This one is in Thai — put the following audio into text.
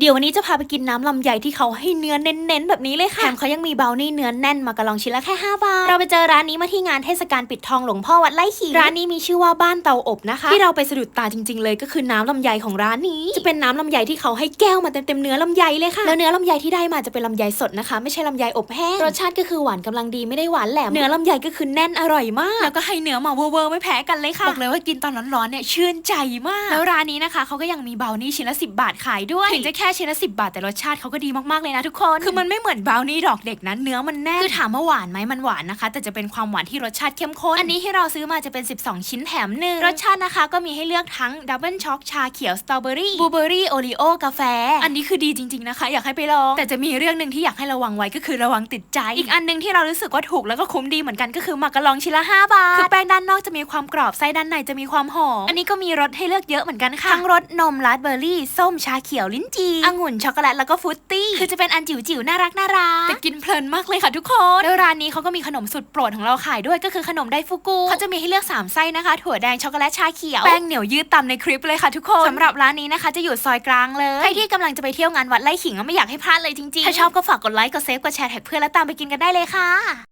เดี๋ยววันนี้จะพาไปกินน้ำลำไยที่เขาให้เนื้อเน้นๆ แบบนี้เลยค่ะแถมเขายังมีเบลนี่เนื้อแน่นมากระลองชิ้นละแค่ 5 บาท เราไปเจอร้านนี้มาที่งานเทศกาลปิดทองหลวงพ่อวัดไร่ขิงร้านนี้มีชื่อว่าบ้านเตาอบนะคะ ที่เราไปสะดุดตาจริง ๆ เลยก็คือน้ำลำไยของร้านนี้ จะเป็นน้ำลำไยที่เขาให้แก้วมาเต็มๆเนื้อลำไยเลยค่ะแล้วเนื้อลำไยที่ได้มาจะเป็นลำไยสดนะคะ ไม่ใช่ลำไยอบแห้งรสชาติก็คือหวานกำลังดีไม่ได้หวานแหลมเนื้อลำไยก็คือแน่นอร่อยมากแล้วก็ให้เนื้อมาเวอร์ๆไม่แพ้กันเลยค่ะบอกเลยว่ากินตอนร้อนๆเนี่ยชื่นใจมากแล้วร้านนี้นะคะเขาก็ยังมีเบลนี่ชิ้นละ 10 บาทขายด้วยถึงจะแค่ชิ้นละ10บาทแต่รสชาติเขาก็ดีมากๆเลยนะทุกคน คือมันไม่เหมือนเบลนี่ดอกเด็กนะเนื้อมันแน่นคือถามว่าหวานไหมมันหวานนะคะ แต่จะเป็นความหวานที่รสชาติเข้มข้น อันนี้ที่เราซื้อมาจะเป็น 12 ชิ้นแถมหนึ่งรสชาตินะคะ ก็มีให้เลือกทั้งดับเบิลช็อกชาเขียวสตรอเบอรี่บลูเบอรี่โอรีโอกาแฟ อันนี้คือดีจริง ๆนะคะ อยากให้ไปลอง แต่จะมีเรื่องหนึ่งที่อยากให้ระวังไว้ก็คือระวังติดใจ อีกอันหนึงที่เรารู้สึกว่าถูกแล้วก็คุ้มดีเหมือนกันก็คือหมักกะลองชิ้นละ5บาทคือแป้งด้านนอกจะมีความกรอบไส้ด้านในจะมีความหอมอันนี้ก็มีรสให้เลือกเยอะเหมือนกันค่ะทั้งรสนมราสเบอร์รี่ส้มชาเขียวลิ้นจี่องุ่นช็อกโกแลตแล้วก็ฟรุตตี้ คือจะเป็นอันจิ๋วๆน่ารักน่ารักแต่กินเพลินมากเลยค่ะทุกคน แล้วร้านนี้เขาก็มีขนมสุดโปรดของเราขายด้วยก็คือขนมไดฟุกุเขาจะมีให้เลือก 3 ไส้นะคะ ถั่วแดงช็อกโกแลตชาเขียวแป้งเหนียวยืดตามในคลิปเลยค่ะทุกคนสำหรับร้านนี้นะคะ จะอยู่ซอยกลางเลยใครที่กำลังจะไปเที่ยวงานวัดไร่ขิงก็ไม่อยากให้พลาดเลยจริงๆถ้าชอบก็ฝากกดไลค์กดเซฟกดแชร์แท็กเพื่อนแล้วตามไปกินกันได้เลยค่ะ